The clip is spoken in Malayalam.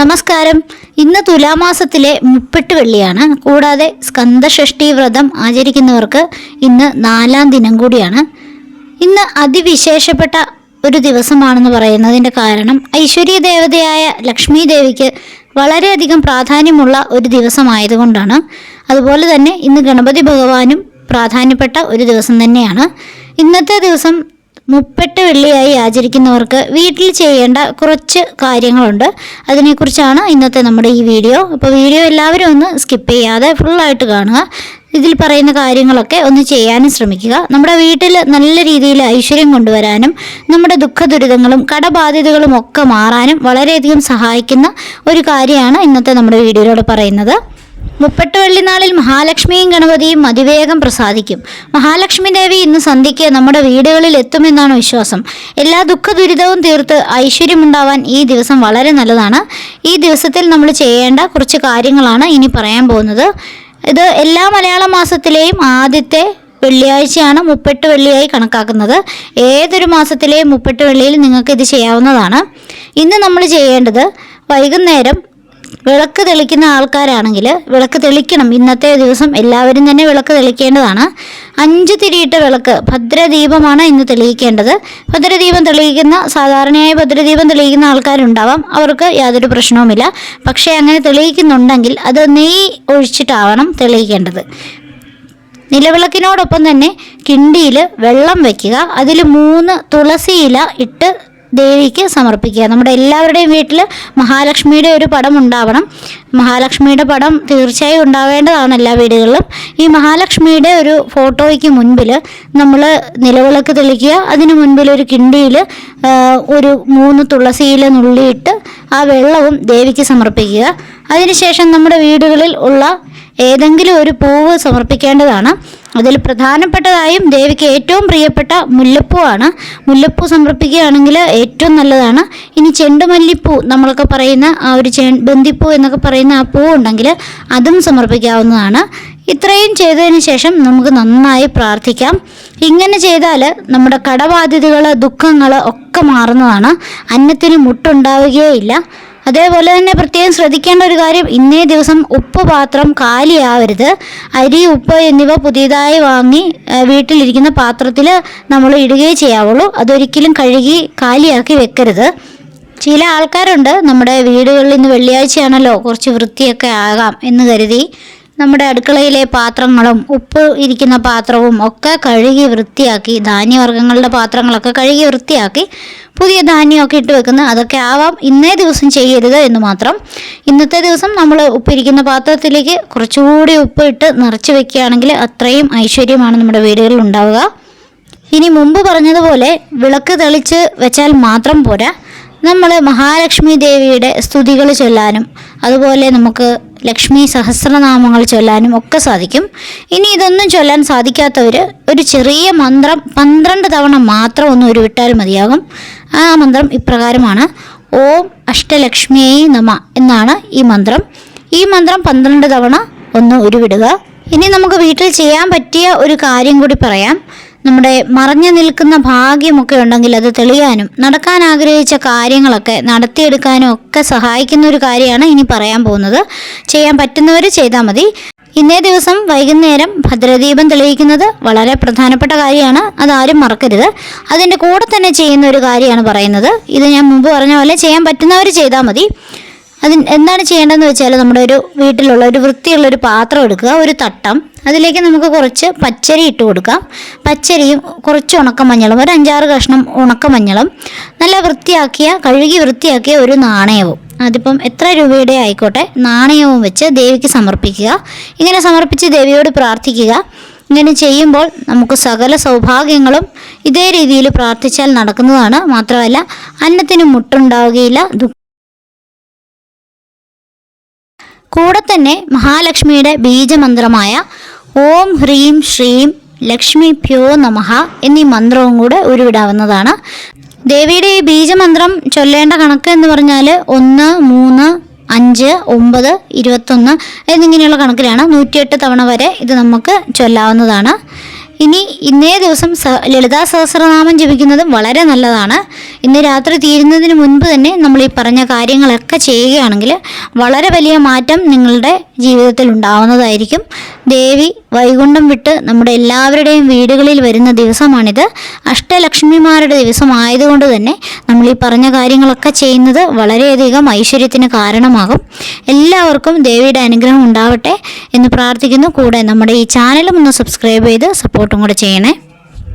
നമസ്കാരം. ഇന്ന് തുലാമാസത്തിലെ മുപ്പെട്ട് വെള്ളിയാണ്. കൂടാതെ സ്കന്ദഷഷ്ഠി വ്രതം ആചരിക്കുന്നവർക്ക് ഇന്ന് നാലാം ദിനം കൂടിയാണ്. ഇന്ന് അതിവിശേഷപ്പെട്ട ഒരു ദിവസമാണെന്ന് പറയുന്നതിന്റെ കാരണം ഐശ്വര്യ ദേവതയായ ലക്ഷ്മി ദേവിക്ക് വളരെയധികം പ്രാധാന്യമുള്ള ഒരു ദിവസമായതുകൊണ്ടാണ്. അതുപോലെ തന്നെ ഇന്ന് ഗണപതി ഭഗവാനും പ്രാധാന്യപ്പെട്ട ഒരു ദിവസം തന്നെയാണ്. ഇന്നത്തെ ദിവസം മുപ്പെട്ട് വെള്ളിയായി ആചരിക്കുന്നവർക്ക് വീട്ടിൽ ചെയ്യേണ്ട കുറച്ച് കാര്യങ്ങളുണ്ട്. അതിനെക്കുറിച്ചാണ് ഇന്നത്തെ നമ്മുടെ ഈ വീഡിയോ. അപ്പോൾ വീഡിയോ എല്ലാവരും ഒന്ന് സ്കിപ്പ് ചെയ്യാതെ ഫുള്ളായിട്ട് കാണുക. ഇതിൽ പറയുന്ന കാര്യങ്ങളൊക്കെ ഒന്ന് ചെയ്യാനും ശ്രമിക്കുക. നമ്മുടെ വീട്ടിൽ നല്ല രീതിയിൽ ഐശ്വര്യം കൊണ്ടുവരാനും നമ്മുടെ ദുഃഖ ദുരിതങ്ങളും കടബാധ്യതകളും ഒക്കെ മാറാനും വളരെയധികം സഹായിക്കുന്ന ഒരു കാര്യമാണ് ഇന്നത്തെ നമ്മുടെ വീഡിയോയിലൂടെ പറയുന്നത്. മുപ്പെട്ട് വെള്ളിനാളിൽ മഹാലക്ഷ്മിയും ഗണപതിയും അതിവേഗം പ്രസാദിക്കും. മഹാലക്ഷ്മി ദേവി ഇന്ന് സന്ധ്യയ്ക്ക് നമ്മുടെ വീടുകളിൽ എത്തുമെന്നാണ് വിശ്വാസം. എല്ലാ ദുഃഖ ദുരിതവും തീർത്ത് ഐശ്വര്യമുണ്ടാവാൻ ഈ ദിവസം വളരെ നല്ലതാണ്. ഈ ദിവസത്തിൽ നമ്മൾ ചെയ്യേണ്ട കുറച്ച് കാര്യങ്ങളാണ് ഇനി പറയാൻ പോകുന്നത്. ഇത് എല്ലാ മലയാള മാസത്തിലെയും ആദ്യത്തെ വെള്ളിയാഴ്ചയാണ് മുപ്പെട്ട് വെള്ളിയായി കണക്കാക്കുന്നത്. ഏതൊരു മാസത്തിലെയും മുപ്പെട്ട് വെള്ളിയിൽ നിങ്ങൾക്ക് ഇത് ചെയ്യാവുന്നതാണ്. ഇന്ന് നമ്മൾ ചെയ്യേണ്ടത് വൈകുന്നേരം വിളക്ക് തെളിക്കുന്ന ആൾക്കാരാണെങ്കിൽ വിളക്ക് തെളിക്കണം. ഇന്നത്തെ ദിവസം എല്ലാവരും തന്നെ വിളക്ക് തെളിക്കേണ്ടതാണ്. അഞ്ച് തിരിയിട്ട വിളക്ക് ഭദ്രദീപമാണ് ഇന്ന് തെളിയിക്കേണ്ടത്. ഭദ്രദീപം തെളിയിക്കുന്ന സാധാരണയായി ഭദ്രദീപം തെളിയിക്കുന്ന ആൾക്കാരുണ്ടാവാം. അവർക്ക് യാതൊരു പ്രശ്നവുമില്ല. പക്ഷേ അങ്ങനെ തെളിയിക്കുന്നുണ്ടെങ്കിൽ അത് നെയ്യ് ഒഴിച്ചിട്ടാവണം തെളിയിക്കേണ്ടത്. നിലവിളക്കിനോടൊപ്പം തന്നെ കിണ്ടിയിൽ വെള്ളം വയ്ക്കുക അതിൽ മൂന്ന് തുളസിയില ഇട്ട് ദേവിക്ക് സമർപ്പിക്കുക. നമ്മുടെ എല്ലാവരുടെയും വീട്ടിൽ മഹാലക്ഷ്മിയുടെ ഒരു പടം ഉണ്ടാവണം. മഹാലക്ഷ്മിയുടെ പടം തീർച്ചയായും ഉണ്ടാവേണ്ടതാണ് എല്ലാ വീടുകളിലും. ഈ മഹാലക്ഷ്മിയുടെ ഒരു ഫോട്ടോയ്ക്ക് മുൻപിൽ നമ്മൾ നിലവിളക്ക് തെളിക്കുക. അതിന് മുൻപിൽ ഒരു കിണ്ടിയിൽ ഒരു മൂന്ന് തുളസിയില നുള്ളിയിട്ട് ആ വെള്ളവും ദേവിക്ക് സമർപ്പിക്കുക. അതിനുശേഷം നമ്മുടെ വീടുകളിൽ ഉള്ള ഏതെങ്കിലും ഒരു പൂവ് സമർപ്പിക്കേണ്ടതാണ്. അതിൽ പ്രധാനപ്പെട്ടതായും ദേവിക്ക് ഏറ്റവും പ്രിയപ്പെട്ട മുല്ലപ്പൂ ആണ് മുല്ലപ്പൂ സമർപ്പിക്കുകയാണെങ്കിൽ ഏറ്റവും നല്ലതാണ്. ഇനി ചെണ്ടുമല്ലിപ്പൂ നമ്മളൊക്കെ പറയുന്ന ആ ഒരു ചെ ബന്ദിപ്പൂ എന്നൊക്കെ പറയുന്ന ആ പൂ ഉണ്ടെങ്കിൽ അതും സമർപ്പിക്കാവുന്നതാണ്. ഇത്രയും ചെയ്തതിന് ശേഷം നമുക്ക് നന്നായി പ്രാർത്ഥിക്കാം. ഇങ്ങനെ ചെയ്താൽ നമ്മുടെ കടബാധ്യതകൾ ദുഃഖങ്ങൾ ഒക്കെ മാറുന്നതാണ്. അന്നത്തിന് മുട്ടുണ്ടാവുകയില്ല അതേപോലെ തന്നെ പ്രത്യേകം ശ്രദ്ധിക്കേണ്ട ഒരു കാര്യം ഇന്നേ ദിവസം ഉപ്പ് പാത്രം കാലിയാവരുത്. അരി ഉപ്പ് എന്നിവ പുതിയതായി വാങ്ങി വീട്ടിലിരിക്കുന്ന പാത്രത്തിൽ നമ്മൾ ഇടുകയേ ചെയ്യാവുള്ളൂ. അതൊരിക്കലും കഴുകി കാലിയാക്കി വെക്കരുത്. ചില ആൾക്കാരുണ്ട് നമ്മുടെ വീടുകളിൽ ഇന്ന് വെള്ളിയാഴ്ചയാണല്ലോ കുറച്ച് വൃത്തിയൊക്കെ ആകാം എന്ന് കരുതി. നമ്മുടെ അടുക്കളയിലെ പാത്രങ്ങളും ഉപ്പ് ഇരിക്കുന്ന പാത്രവും ഒക്കെ കഴുകി വൃത്തിയാക്കി ധാന്യവർഗങ്ങളുടെ പാത്രങ്ങളൊക്കെ കഴുകി വൃത്തിയാക്കി പുതിയ ധാന്യമൊക്കെ ഇട്ട് വെക്കുന്ന അതൊക്കെ ആവാം. ഇന്നേ ദിവസം ചെയ്യരുത് എന്ന് മാത്രം. ഇന്നത്തെ ദിവസം നമ്മൾ ഉപ്പിരിക്കുന്ന പാത്രത്തിലേക്ക് കുറച്ചുകൂടി ഉപ്പ് ഇട്ട് നിറച്ച് വെക്കുകയാണെങ്കിൽ അത്രയും ഐശ്വര്യമാണ് നമ്മുടെ വീടുകളിൽ ഉണ്ടാവുക. ഇനി മുമ്പ് പറഞ്ഞതുപോലെ വിളക്ക് തെളിച്ച് വെച്ചാൽ മാത്രം പോരാ. നമ്മൾ മഹാലക്ഷ്മി ദേവിയുടെ സ്തുതികൾ ചൊല്ലാനും അതുപോലെ നമുക്ക് ലക്ഷ്മി സഹസ്രനാമങ്ങൾ ചൊല്ലാനും ഒക്കെ സാധിക്കും. ഇനി ഇതൊന്നും ചൊല്ലാൻ സാധിക്കാത്തവർ ഒരു ചെറിയ മന്ത്രം പന്ത്രണ്ട് തവണ മാത്രം ഒന്ന് ഉരുവിട്ടാൽ മതിയാകും. ആ മന്ത്രം ഇപ്രകാരമാണ്. ഓം അഷ്ടലക്ഷ്മിയേ നമ എന്നാണ് ഈ മന്ത്രം. ഈ മന്ത്രം പന്ത്രണ്ട് തവണ ഒന്ന് ഉരുവിടുക. ഇനി നമുക്ക് വീട്ടിൽ ചെയ്യാൻ പറ്റിയ ഒരു കാര്യം കൂടി പറയാം. നമ്മുടെ മറഞ്ഞു നിൽക്കുന്ന ഭാഗ്യമൊക്കെ ഉണ്ടെങ്കിൽ അത് തെളിയാനും നടക്കാൻ ആഗ്രഹിച്ച കാര്യങ്ങളൊക്കെ നടത്തിയെടുക്കാനും ഒക്കെ സഹായിക്കുന്ന ഒരു കാര്യമാണ് ഇനി പറയാൻ പോകുന്നത്. ചെയ്യാൻ പറ്റുന്നവർ ചെയ്താൽ മതി. ഇന്നേ ദിവസം വൈകുന്നേരം ഭദ്രദീപം തെളിയിക്കുന്നത് വളരെ പ്രധാനപ്പെട്ട കാര്യമാണ്. അതാരും മറക്കരുത്. അതിന്റെ കൂടെ തന്നെ ചെയ്യുന്ന ഒരു കാര്യമാണ് പറയുന്നത്. ഇത് ഞാൻ മുമ്പ് പറഞ്ഞ പോലെ ചെയ്യാൻ പറ്റുന്നവർ ചെയ്താൽ മതി. അതിന് എന്താണ് ചെയ്യേണ്ടതെന്ന് വെച്ചാൽ നമ്മുടെ ഒരു വീട്ടിലുള്ള ഒരു വൃത്തിയുള്ള ഒരു പാത്രം എടുക്കുക ഒരു തട്ടം. അതിലേക്ക് നമുക്ക് കുറച്ച് പച്ചരി ഇട്ട് കൊടുക്കാം. പച്ചരിയും കുറച്ച് ഉണക്കമഞ്ഞളും ഒരു അഞ്ചാറ് കഷ്ണം ഉണക്കമഞ്ഞളും. നല്ല വൃത്തിയാക്കിയ കഴുകി വൃത്തിയാക്കിയ ഒരു നാണയവും. അതിപ്പം എത്ര രൂപയുടെ ആയിക്കോട്ടെ? നാണയവും വെച്ച് ദേവിക്ക് സമർപ്പിക്കുക. ഇങ്ങനെ സമർപ്പിച്ച് ദേവിയോട് പ്രാർത്ഥിക്കുക. ഇങ്ങനെ ചെയ്യുമ്പോൾ നമുക്ക് സകല സൗഭാഗ്യങ്ങളും ഇതേ രീതിയിൽ പ്രാർത്ഥിച്ചാൽ നടക്കുന്നതാണ്. മാത്രമല്ല അന്നത്തിന് മുട്ടുണ്ടാവുകയില്ല കൂടെ തന്നെ മഹാലക്ഷ്മിയുടെ ബീജമന്ത്രമായ ഓം ഹ്രീം ശ്രീം ലക്ഷ്മി ഭ്യോ നമഹ എന്നീ മന്ത്രവും കൂടെ ഉരുവിടാവുന്നതാണ്. ദേവിയുടെ ഈ ബീജമന്ത്രം ചൊല്ലേണ്ട കണക്ക് എന്ന് പറഞ്ഞാൽ ഒന്ന് മൂന്ന് അഞ്ച് ഒമ്പത് ഇരുപത്തൊന്ന് എന്നിങ്ങനെയുള്ള കണക്കിലാണ് നൂറ്റിയെട്ട് തവണ വരെ ഇത് നമുക്ക് ചൊല്ലാവുന്നതാണ്. ഇനി ഇന്നേ ദിവസം സ ലളിതാ സഹസ്രനാമം ജപിക്കുന്നത് വളരെ നല്ലതാണ്. ഇന്ന് രാത്രി തീരുന്നതിന് മുൻപ് തന്നെ നമ്മൾ ഈ പറഞ്ഞ കാര്യങ്ങളൊക്കെ ചെയ്യുകയാണെങ്കിൽ വളരെ വലിയ മാറ്റം നിങ്ങളുടെ ജീവിതത്തിൽ ഉണ്ടാവുന്നതായിരിക്കും ദേവി വൈകുണ്ഠം വിട്ട് നമ്മുടെ എല്ലാവരുടെയും വീടുകളിൽ വരുന്ന ദിവസമാണിത്. അഷ്ടലക്ഷ്മിമാരുടെ ദിവസമായതുകൊണ്ട് തന്നെ നമ്മൾ ഈ പറഞ്ഞ കാര്യങ്ങളൊക്കെ ചെയ്യുന്നത് വളരെയധികം ഐശ്വര്യത്തിന് കാരണമാകും. എല്ലാവർക്കും ദേവിയുടെ അനുഗ്രഹം ഉണ്ടാവട്ടെ എന്ന് പ്രാർത്ഥിക്കുന്നു. കൂടെ നമ്മുടെ ഈ ചാനലും ഒന്ന് സബ്സ്ക്രൈബ് ചെയ്ത് സപ്പോർട്ടും കൂടെ ചെയ്യണേ.